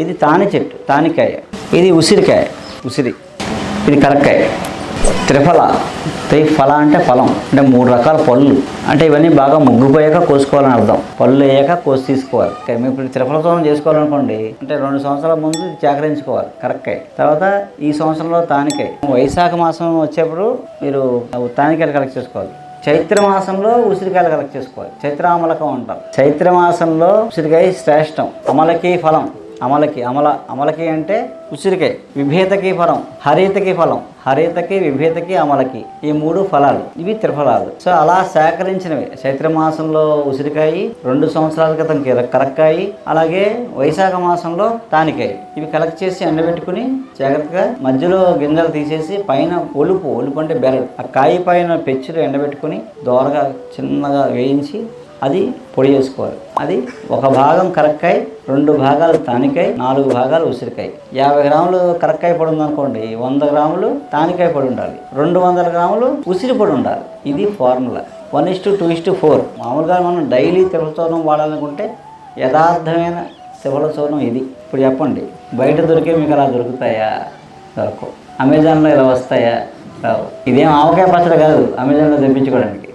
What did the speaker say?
ఇది తాని చెట్టు తానికాయ. ఇది ఉసిరికాయ. ఉసిరి. ఇది కరక్కాయ త్రిఫల. త్రిఫల అంటే ఫలం. అంటే మూడు రకాల పళ్ళు. అంటే ఇవన్నీ బాగా ముగ్గుపోయాక కోసుకోవాలని అర్థం. పళ్ళు వేయక కోసి తీసుకోవాలి. మీరు ఇప్పుడు త్రిఫల తోనం చేసుకోవాలనుకోండి అంటే రెండు సంవత్సరాల ముందు ఇది సేకరించుకోవాలి కరక్కాయ తర్వాత ఈ సంవత్సరంలో తానికాయ. వైశాఖ మాసం వచ్చేప్పుడు మీరు తానికాయలు కలెక్ట్ చేసుకోవాలి. చైత్ర మాసంలో ఉసిరికాయలు కలెక్ట్ చేసుకోవాలి. చైత్రామలకం అంటారు. చైత్ర మాసంలో ఉసిరికాయ శ్రేష్టం. అమలకి ఫలం. అమలకి అమల అమలకి అంటే ఉసిరికాయ విభేతకి ఫలం హరితకి ఫలం హరితకి విభేతకి అమలకి. ఈ మూడు ఫలాలు ఇవి త్రిఫలాలు. సో అలా సేకరించినవి. చైత్ర మాసంలో ఉసిరికాయి రెండు సంవత్సరాల క్రితం కరక్కాయి అలాగే వైశాఖ మాసంలో తానికాయి. ఇవి కలెక్ట్ చేసి ఎండబెట్టుకుని జాగ్రత్తగా మధ్యలో గింజలు తీసేసి పైన ఒలుపు ఒలుపు అంటే బెరడు. ఆ కాయ పైన పెచ్చులు ఎండబెట్టుకుని దోరగా చిన్నగా వేయించి అది పొడి చేసుకోవాలి. అది ఒక భాగం కరక్కాయ రెండు భాగాలు తానికాయ నాలుగు భాగాలు ఉసిరికాయ. యాభై గ్రాములు కరక్కాయ పొడి ఉందనుకోండి వంద గ్రాములు తానికాయ పొడి ఉండాలి. రెండు వందల గ్రాములు ఉసిరి పొడి ఉండాలి. ఇది formula. One is to two is to four. మామూలుగా మనం డైలీ తిరుపతి వాడాలనుకుంటే యథార్థమైన శివలచూర్ణం ఇది. ఇప్పుడు చెప్పండి బయట దొరికే మీకు అలా దొరుకుతాయా? దొరకవు అమెజాన్లో ఇలా వస్తాయా? రావు. ఇదేం ఆవకాయ పచ్చడి కాదు అమెజాన్లో తెప్పించుకోవడానికి.